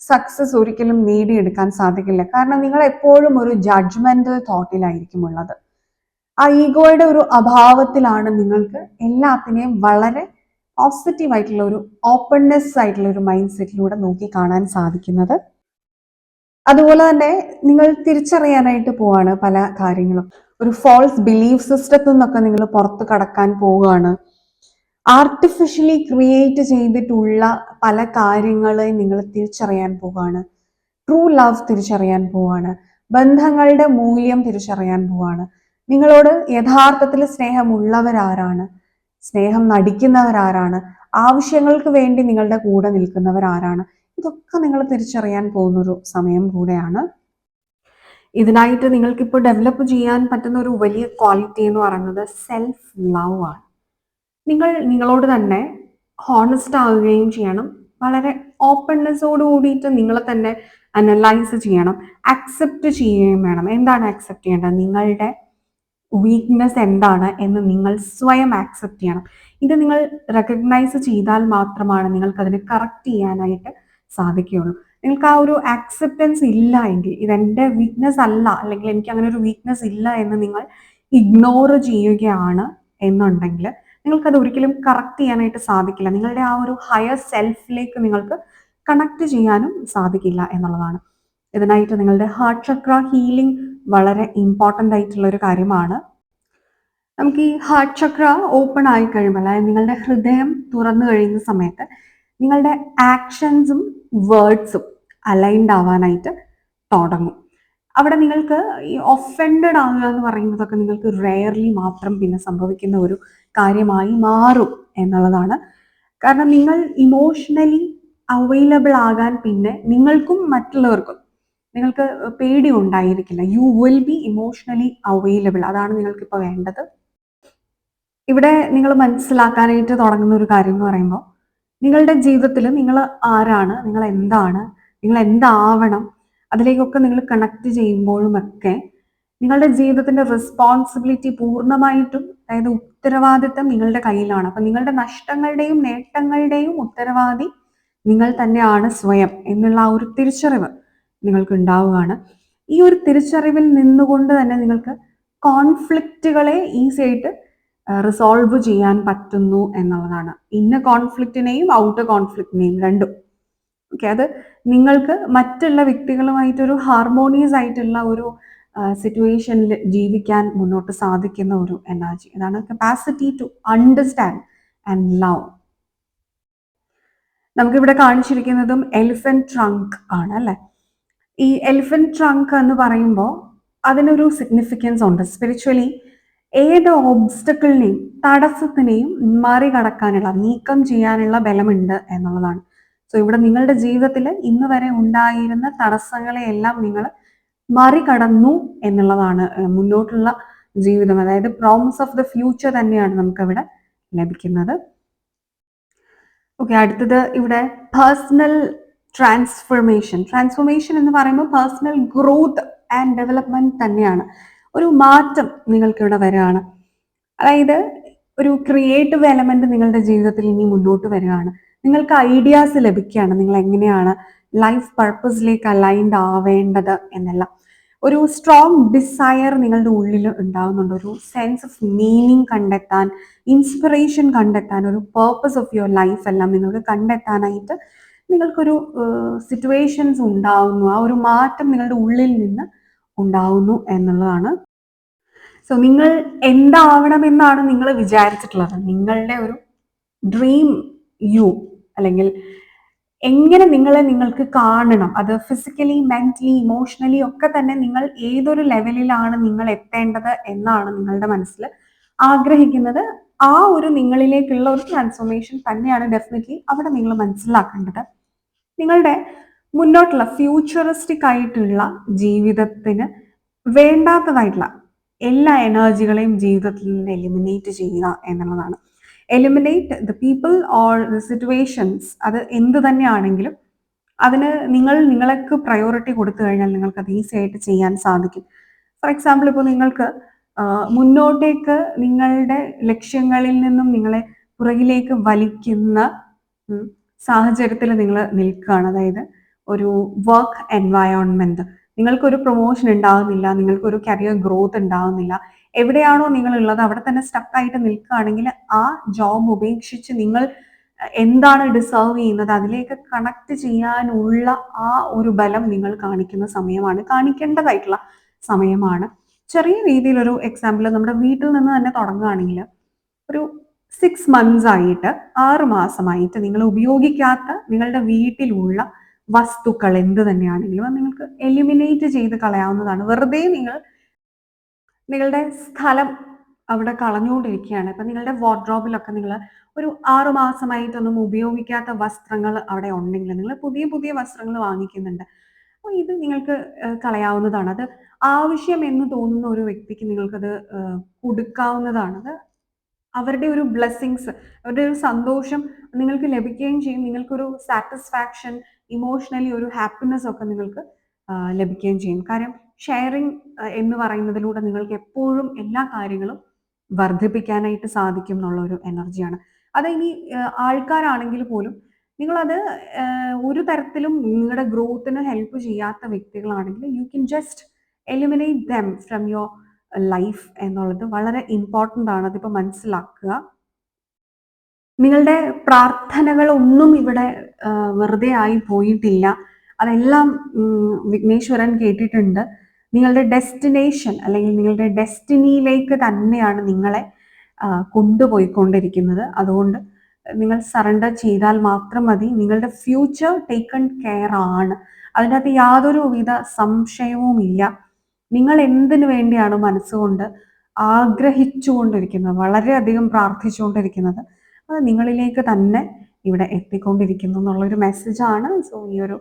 സക്സസ് ഒരിക്കലും നേടിയെടുക്കാൻ സാധിക്കില്ല. കാരണം നിങ്ങൾ എപ്പോഴും ഒരു ജഡ്ജ്മെന്റൽ തോട്ടിലായിരിക്കും ഉള്ളത്. ആ ഈഗോയുടെ ഒരു അഭാവത്തിലാണ് നിങ്ങൾക്ക് എല്ലാത്തിനെയും വളരെ പോസിറ്റീവ് ആയിട്ടുള്ള ഒരു ഓപ്പൺനെസ് ആയിട്ടുള്ള ഒരു മൈൻഡ് സെറ്റിലൂടെ നോക്കി കാണാൻ സാധിക്കുന്നത്. അതുപോലെ തന്നെ നിങ്ങൾ തിരിച്ചറിയാനായിട്ട് പോവാണ് പല കാര്യങ്ങളും. ഒരു ഫോൾസ് ബിലീഫ് സിസ്റ്റത്തിൽ നിന്നൊക്കെ നിങ്ങൾ പുറത്ത് കടക്കാൻ പോവുകയാണ്. ആർട്ടിഫിഷ്യലി ക്രിയേറ്റ് ചെയ്തിട്ടുള്ള പല കാര്യങ്ങളെ നിങ്ങൾ തിരിച്ചറിയാൻ പോവുകയാണ്. ട്രൂ ലവ് തിരിച്ചറിയാൻ പോവാണ് ബന്ധങ്ങളുടെ മൂല്യം തിരിച്ചറിയാൻ പോവാണ് നിങ്ങളോട് യഥാർത്ഥത്തിൽ സ്നേഹമുള്ളവരാരാണ്? സ്നേഹം നടിക്കുന്നവരാരാണ്? ആവശ്യങ്ങൾക്ക് വേണ്ടി നിങ്ങളുടെ കൂടെ നിൽക്കുന്നവരാരാണ്? ഇതൊക്കെ നിങ്ങൾ തിരിച്ചറിയാൻ പോകുന്നൊരു സമയം കൂടെയാണ്. ഇതിനായിട്ട് നിങ്ങൾക്കിപ്പോൾ ഡെവലപ്പ് ചെയ്യാൻ പറ്റുന്ന ഒരു വലിയ ക്വാളിറ്റി എന്ന് പറയുന്നത് സെൽഫ് ലവ് ആണ്. നിങ്ങൾ നിങ്ങളോട് തന്നെ ഹോണസ്റ്റ് ആവുകയും ചെയ്യണം. വളരെ ഓപ്പൺനെസ്സോട് കൂടിയിട്ട് നിങ്ങളെ തന്നെ അനലൈസ് ചെയ്യണം. അക്സെപ്റ്റ് ചെയ്യുകയും വേണം. എന്താണ് അക്സെപ്റ്റ് ചെയ്യേണ്ടത്? നിങ്ങളുടെ വീക്ക്നെസ് എന്താണ് എന്ന് നിങ്ങൾ സ്വയം ആക്സെപ്റ്റ് ചെയ്യണം. ഇത് നിങ്ങൾ റെക്കഗ്നൈസ് ചെയ്താൽ മാത്രമാണ് നിങ്ങൾക്ക് അതിനെ കറക്റ്റ് ചെയ്യാനായിട്ട് സാധിക്കുകയുള്ളൂ. നിങ്ങൾക്ക് ആ ഒരു ആക്സെപ്റ്റൻസ് ഇല്ല എങ്കിൽ ഇതെന്റെ വീക്ക്നെസ് അല്ല അല്ലെങ്കിൽ എനിക്ക് അങ്ങനെ ഒരു വീക്ക്നെസ് ഇല്ല എന്ന് നിങ്ങൾ ഇഗ്നോർ ചെയ്യുകയാണ് എന്നുണ്ടെങ്കിൽ നിങ്ങൾക്കത് ഒരിക്കലും കറക്റ്റ് ചെയ്യാനായിട്ട് സാധിക്കില്ല. നിങ്ങളുടെ ആ ഒരു ഹയർ സെൽഫിലേക്ക് നിങ്ങൾക്ക് കണക്ട് ചെയ്യാനും സാധിക്കില്ല എന്നുള്ളതാണ്. ഇതിനായിട്ട് നിങ്ങളുടെ ഹാർട്ട് ചക്ര ഹീലിംഗ് വളരെ ഇമ്പോർട്ടന്റ് ആയിട്ടുള്ള ഒരു കാര്യമാണ്. നമുക്ക് ഈ ഹാർട്ട് ചക്ര ഓപ്പൺ ആയി കഴിയുമ്പോൾ അതായത് നിങ്ങളുടെ ഹൃദയം തുറന്നു കഴിയുന്ന സമയത്ത് നിങ്ങളുടെ ആക്ഷൻസും വേർഡ്സും അലൈൻഡ് ആവാനായിട്ട് തുടങ്ങും. അവിടെ നിങ്ങൾക്ക് ഈ ഒഫൻഡഡ് ആവുക എന്ന് പറയുന്നതൊക്കെ നിങ്ങൾക്ക് റെയർലി മാത്രം പിന്നെ സംഭവിക്കുന്ന ഒരു കാര്യമായി മാറും എന്നുള്ളതാണ്. കാരണം നിങ്ങൾ ഇമോഷണലി അവൈലബിൾ ആകാൻ പിന്നെ നിങ്ങൾക്കും മറ്റുള്ളവർക്കും നിങ്ങൾക്ക് പേടി ഉണ്ടായിരിക്കില്ല you will be emotionally available അതാണ് നിങ്ങൾക്ക് നിങ്ങൾക്കിപ്പോൾ വേണ്ടത്. ഇവിടെ നിങ്ങൾ മനസ്സിലാക്കാനായിട്ട് തുടങ്ങുന്ന ഒരു കാര്യം എന്ന് പറയുമ്പോൾ നിങ്ങളുടെ ജീവിതത്തിൽ നിങ്ങൾ ആരാണ്? നിങ്ങൾ എന്താണ്? നിങ്ങൾ എന്താവണം? അതിലേക്കൊക്കെ നിങ്ങൾ കണക്ട് ചെയ്യുമ്പോഴുമൊക്കെ നിങ്ങളുടെ ജീവിതത്തിന്റെ റെസ്പോൺസിബിലിറ്റി പൂർണമായിട്ടും അതായത് ഉത്തരവാദിത്തം നിങ്ങളുടെ കയ്യിലാണ്. അപ്പൊ നിങ്ങളുടെ നഷ്ടങ്ങളുടെയും നേട്ടങ്ങളുടെയും ഉത്തരവാദി നിങ്ങൾ തന്നെയാണ് സ്വയം എന്നുള്ള ആ ഒരു തിരിച്ചറിവ് നിങ്ങൾക്ക് ഉണ്ടാവുകയാണ്. ഈ ഒരു തിരിച്ചറിവിൽ നിന്നുകൊണ്ട് തന്നെ നിങ്ങൾക്ക് കോൺഫ്ലിക്റ്റുകളെ ഈസി ആയിട്ട് റിസോൾവ് ചെയ്യാൻ പറ്റുന്നു എന്നുള്ളതാണ്. ഇന്ന കോൺഫ്ലിക്റ്റിനെയും ഔട്ടർ കോൺഫ്ലിക്റ്റിനെയും രണ്ടും. ഓക്കെ അത് നിങ്ങൾക്ക് മറ്റുള്ള വ്യക്തികളുമായിട്ടൊരു ഹാർമോണിയസ് ആയിട്ടുള്ള ഒരു സിറ്റുവേഷനിൽ ജീവിക്കാൻ മുന്നോട്ട് സാധിക്കുന്ന ഒരു എനർജി അതാണ് capacity to understand and love നമുക്കിവിടെ കാണിച്ചിരിക്കുന്നതും എലിഫന്റ് ട്രങ്ക് ആണ് അല്ലെ? ഈ എലിഫന്റ് ട്രങ്ക് എന്ന് പറയുമ്പോൾ അതിനൊരു സിഗ്നിഫിക്കൻസ് ഉണ്ട്. സ്പിരിച്വലി ഏത് ഓബ്സ്റ്റക്കിളിനെയും തടസ്സത്തിനെയും മറികടക്കാനുള്ള നീക്കം ചെയ്യാനുള്ള ബലമുണ്ട് എന്നുള്ളതാണ്. സോ ഇവിടെ നിങ്ങളുടെ ജീവിതത്തിൽ ഇന്ന് വരെ ഉണ്ടായിരുന്ന തടസ്സങ്ങളെയെല്ലാം നിങ്ങൾ മറികടന്നു എന്നുള്ളതാണ് മുന്നോട്ടുള്ള ജീവിതം. അതായത് പ്രോമിസ് ഓഫ് ദ ഫ്യൂച്ചർ തന്നെയാണ് നമുക്കവിടെ ലഭിക്കുന്നത്. ഓക്കെ അടുത്തത് ഇവിടെ പേഴ്സണൽ ട്രാൻസ്ഫോർമേഷൻ ട്രാൻസ്ഫോർമേഷൻ എന്ന് പറയുമ്പോൾ പേഴ്സണൽ ഗ്രോത്ത് ആൻഡ് ഡെവലപ്മെന്റ് തന്നെയാണ്. ഒരു മാറ്റം നിങ്ങൾക്ക് ഇവിടെ വരികയാണ്. അതായത് ഒരു ക്രിയേറ്റീവ് എലമെന്റ് നിങ്ങളുടെ ജീവിതത്തിൽ ഇനി മുന്നോട്ട് വരികയാണ്. നിങ്ങൾക്ക് ഐഡിയാസ് ലഭിക്കുകയാണ്. നിങ്ങൾ എങ്ങനെയാണ് ലൈഫ് പർപ്പസിലേക്ക് അലൈൻഡ് ആവേണ്ടത് എന്നെല്ലാം. ഒരു സ്ട്രോങ് ഡിസയർ നിങ്ങളുടെ ഉള്ളിൽ ഉണ്ടാകുന്നുണ്ട് ഒരു സെൻസ് ഓഫ് മീനിങ് കണ്ടെത്താൻ ഇൻസ്പിറേഷൻ കണ്ടെത്താൻ ഒരു പേർപ്പസ് ഓഫ് യുവർ ലൈഫ് എല്ലാം നിങ്ങൾക്ക് കണ്ടെത്താനായിട്ട് നിങ്ങൾക്കൊരു സിറ്റുവേഷൻസ് ഉണ്ടാവുന്നു. ആ ഒരു മാറ്റം നിങ്ങളുടെ ഉള്ളിൽ നിന്ന് ഉണ്ടാവുന്നു എന്നുള്ളതാണ്. സോ നിങ്ങൾ എന്താവണമെന്നാണ് നിങ്ങൾ വിചാരിച്ചിട്ടുള്ളത്. നിങ്ങളുടെ ഒരു ഡ്രീം യു അല്ലെങ്കിൽ എങ്ങനെ നിങ്ങളെ നിങ്ങൾക്ക് കാണണം. അത് ഫിസിക്കലി മെന്റലി ഇമോഷണലി ഒക്കെ തന്നെ നിങ്ങൾ ഏതൊരു ലെവലിലാണ് നിങ്ങൾ എത്തേണ്ടത് എന്നാണ് നിങ്ങളുടെ മനസ്സിൽ ആഗ്രഹിക്കുന്നത്. ആ ഒരു നിങ്ങളിലേക്കുള്ള ഒരു ട്രാൻസ്ഫോർമേഷൻ തന്നെയാണ് ഡെഫിനറ്റ്ലി അവിടെ നിങ്ങൾ മനസ്സിലാക്കേണ്ടത്. നിങ്ങളുടെ മുന്നോട്ടുള്ള ഫ്യൂച്ചറിസ്റ്റിക് ആയിട്ടുള്ള ജീവിതത്തിന് വേണ്ടാത്തതായിട്ടുള്ള എല്ലാ എനർജികളെയും ജീവിതത്തിൽ നിന്ന് എലിമിനേറ്റ് ചെയ്യുക എന്നുള്ളതാണ്. Eliminate the people or the situations അത് എന്ത് തന്നെയാണെങ്കിലും അതിന് നിങ്ങൾ നിങ്ങൾക്ക് പ്രയോറിറ്റി കൊടുത്തു കഴിഞ്ഞാൽ നിങ്ങൾക്ക് അത് ഈസി ആയിട്ട് ചെയ്യാൻ സാധിക്കും. ഫോർ എക്സാമ്പിൾ ഇപ്പോൾ നിങ്ങൾക്ക് മുന്നോട്ടേക്ക് നിങ്ങളുടെ ലക്ഷ്യങ്ങളിൽ നിന്നും നിങ്ങളെ പുറകിലേക്ക് വലിക്കുന്ന സാഹചര്യത്തിൽ നിങ്ങൾ നിൽക്കുകയാണ്. അതായത് ഒരു വർക്ക് എൻവയോൺമെന്റ് നിങ്ങൾക്കൊരു പ്രൊമോഷൻ ഉണ്ടാകുന്നില്ല നിങ്ങൾക്കൊരു കരിയർ ഗ്രോത്ത് ഉണ്ടാകുന്നില്ല എവിടെയാണോ നിങ്ങൾ ഉള്ളത് അവിടെ തന്നെ സ്റ്റക്കായിട്ട് നിൽക്കുകയാണെങ്കിൽ ആ ജോബ് ഉപേക്ഷിച്ച് നിങ്ങൾ എന്താണ് ഡിസേർവ് ചെയ്യുന്നത് അതിലേക്ക് കണക്ട് ചെയ്യാനുള്ള ആ ഒരു ബലം നിങ്ങൾ കാണിക്കുന്ന സമയമാണ് കാണിക്കേണ്ടതായിട്ടുള്ള സമയമാണ്. ചെറിയ രീതിയിലൊരു എക്സാമ്പിൾ നമ്മുടെ വീട്ടിൽ നിന്ന് തന്നെ തുടങ്ങുകയാണെങ്കിൽ ഒരു സിക്സ് മന്ത്സ് ആയിട്ട് ആറ് മാസമായിട്ട് നിങ്ങൾ ഉപയോഗിക്കാത്ത നിങ്ങളുടെ വീട്ടിലുള്ള വസ്തുക്കൾ എന്ത് തന്നെയാണെങ്കിലും അത് നിങ്ങൾക്ക് എലിമിനേറ്റ് ചെയ്ത് കളയാവുന്നതാണ്. വെറുതെ നിങ്ങൾ നിങ്ങളുടെ സ്ഥലം അവിടെ കളഞ്ഞുകൊണ്ടിരിക്കുകയാണ്. ഇപ്പം നിങ്ങളുടെ വാർഡ്രോബിലൊക്കെ നിങ്ങൾ ഒരു ആറു മാസമായിട്ടൊന്നും ഉപയോഗിക്കാത്ത വസ്ത്രങ്ങൾ അവിടെ ഉണ്ടെങ്കിൽ നിങ്ങൾ പുതിയ പുതിയ വസ്ത്രങ്ങൾ വാങ്ങിക്കുന്നുണ്ട്. അപ്പോൾ ഇത് നിങ്ങൾക്ക് കളയാവുന്നതാണ്. അത് ആവശ്യം എന്ന് തോന്നുന്ന ഒരു വ്യക്തിക്ക് നിങ്ങൾക്കത് കൊടുക്കാവുന്നതാണ്. അത് അവരുടെ ഒരു ബ്ലെസ്സിങ്സ് അവരുടെ ഒരു സന്തോഷം നിങ്ങൾക്ക് ലഭിക്കുകയും ചെയ്യും. നിങ്ങൾക്കൊരു സാറ്റിസ്ഫാക്ഷൻ ഇമോഷണലി ഒരു ഹാപ്പിനെസ് ഒക്കെ നിങ്ങൾക്ക് ലഭിക്കുകയും ചെയ്യും. കാര്യം ഷെയറിങ് എന്ന് പറയുന്നതിലൂടെ നിങ്ങൾക്ക് എപ്പോഴും എല്ലാ കാര്യങ്ങളും വർദ്ധിപ്പിക്കാനായിട്ട് സാധിക്കും എന്നുള്ള ഒരു എനർജിയാണ് അത് ഇനി ആൾക്കാരാണെങ്കിൽ പോലും നിങ്ങളത് ഒരു തരത്തിലും നിങ്ങളുടെ ഗ്രോത്തിന് ഹെൽപ്പ് ചെയ്യാത്ത വ്യക്തികളാണെങ്കിൽ you can just eliminate them from your life എന്നുള്ളത് വളരെ ഇമ്പോർട്ടന്റ് ആണ്. അതിപ്പോൾ മനസ്സിലാക്കുക. നിങ്ങളുടെ പ്രാർത്ഥനകൾ ഒന്നും ഇവിടെ വെറുതെ ആയി പോയിട്ടില്ല. അതെല്ലാം വിഘ്നേശ്വരൻ കേട്ടിട്ടുണ്ട്. നിങ്ങളുടെ ഡെസ്റ്റിനേഷൻ അല്ലെങ്കിൽ നിങ്ങളുടെ ഡെസ്റ്റിനിയിലേക്ക് തന്നെയാണ് നിങ്ങളെ കൊണ്ടുപോയിക്കൊണ്ടിരിക്കുന്നത്. അതുകൊണ്ട് നിങ്ങൾ സറണ്ടർ ചെയ്താൽ മാത്രം മതി. നിങ്ങളുടെ ഫ്യൂച്ചർ ടേക്കൺ കെയർ ആണ്. അതിനകത്ത് യാതൊരുവിധ സംശയവുമില്ല നിങ്ങൾ എന്തിനു വേണ്ടിയാണ് മനസ്സുകൊണ്ട് ആഗ്രഹിച്ചുകൊണ്ടിരിക്കുന്നത്? വളരെയധികം പ്രാർത്ഥിച്ചുകൊണ്ടിരിക്കുന്നത്. അത് നിങ്ങളിലേക്ക് തന്നെ ഇവിടെ എത്തിക്കൊണ്ടിരിക്കുന്നു എന്നുള്ളൊരു മെസ്സേജാണ് സോ ഈ ഒരു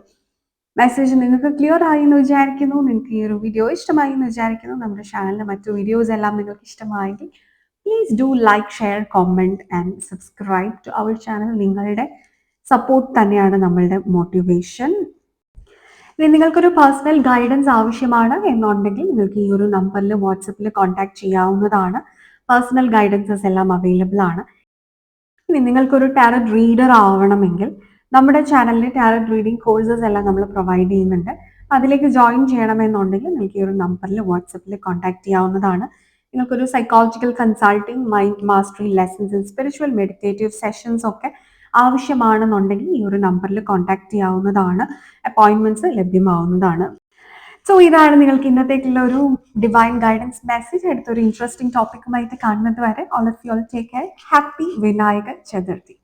മെസ്സേജ് നിങ്ങൾക്ക് ക്ലിയർ ആയി എന്ന് വിചാരിക്കുന്നു. നിങ്ങൾക്ക് ഈ ഒരു വീഡിയോ ഇഷ്ടമായി എന്ന് വിചാരിക്കുന്നു. നമ്മുടെ ചാനലിലെ മറ്റു വീഡിയോസ് എല്ലാം നിങ്ങൾക്ക് ഇഷ്ടമായെങ്കിൽ please do like share comment and subscribe to our channel നിങ്ങളുടെ സപ്പോർട്ട് തന്നെയാണ് നമ്മളുടെ മോട്ടിവേഷൻ ഇനി നിങ്ങൾക്കൊരു പേഴ്സണൽ ഗൈഡൻസ് ആവശ്യമാണ് എന്നുണ്ടെങ്കിൽ നിങ്ങൾക്ക് ഈ ഒരു നമ്പറിൽ വാട്സപ്പിൽ കോൺടാക്ട് ചെയ്യാവുന്നതാണ്. പേഴ്സണൽ ഗൈഡൻസസ് എല്ലാം അവൈലബിൾ ആണ്. ഇനി നിങ്ങൾക്കൊരു ടാരറ്റ് റീഡർ ആവണമെങ്കിൽ നമ്മുടെ ചാനലിൽ ടാരറ്റ് റീഡിംഗ് കോഴ്സസ് എല്ലാം നമ്മൾ പ്രൊവൈഡ് ചെയ്യുന്നുണ്ട്. അതിലേക്ക് ജോയിൻ ചെയ്യണമെന്നുണ്ടെങ്കിൽ നിങ്ങൾക്ക് ഈ ഒരു നമ്പറിൽ വാട്സപ്പിൽ കോൺടാക്ട് ചെയ്യാവുന്നതാണ്. നിങ്ങൾക്കൊരു psychological consulting mind mastery lessons spiritual meditative sessions ഒക്കെ ആവശ്യമാണെന്നുണ്ടെങ്കിൽ ഈ ഒരു നമ്പറിൽ കോൺടാക്ട് ചെയ്യാവുന്നതാണ്. അപ്പോയിൻമെന്റ്സ് ലഭ്യമാവുന്നതാണ്. സോ ഇതാണ് നിങ്ങൾക്ക് ഇന്നത്തേക്കുള്ള ഒരു ഡിവൈൻ ഗൈഡൻസ് മെസ്സേജ് എടുത്തൊരു ഇൻട്രസ്റ്റിംഗ് ടോപ്പിക്കുമായിട്ട് കാണുന്നത് വരെ all of you all take happy Vinayaka Chaturthi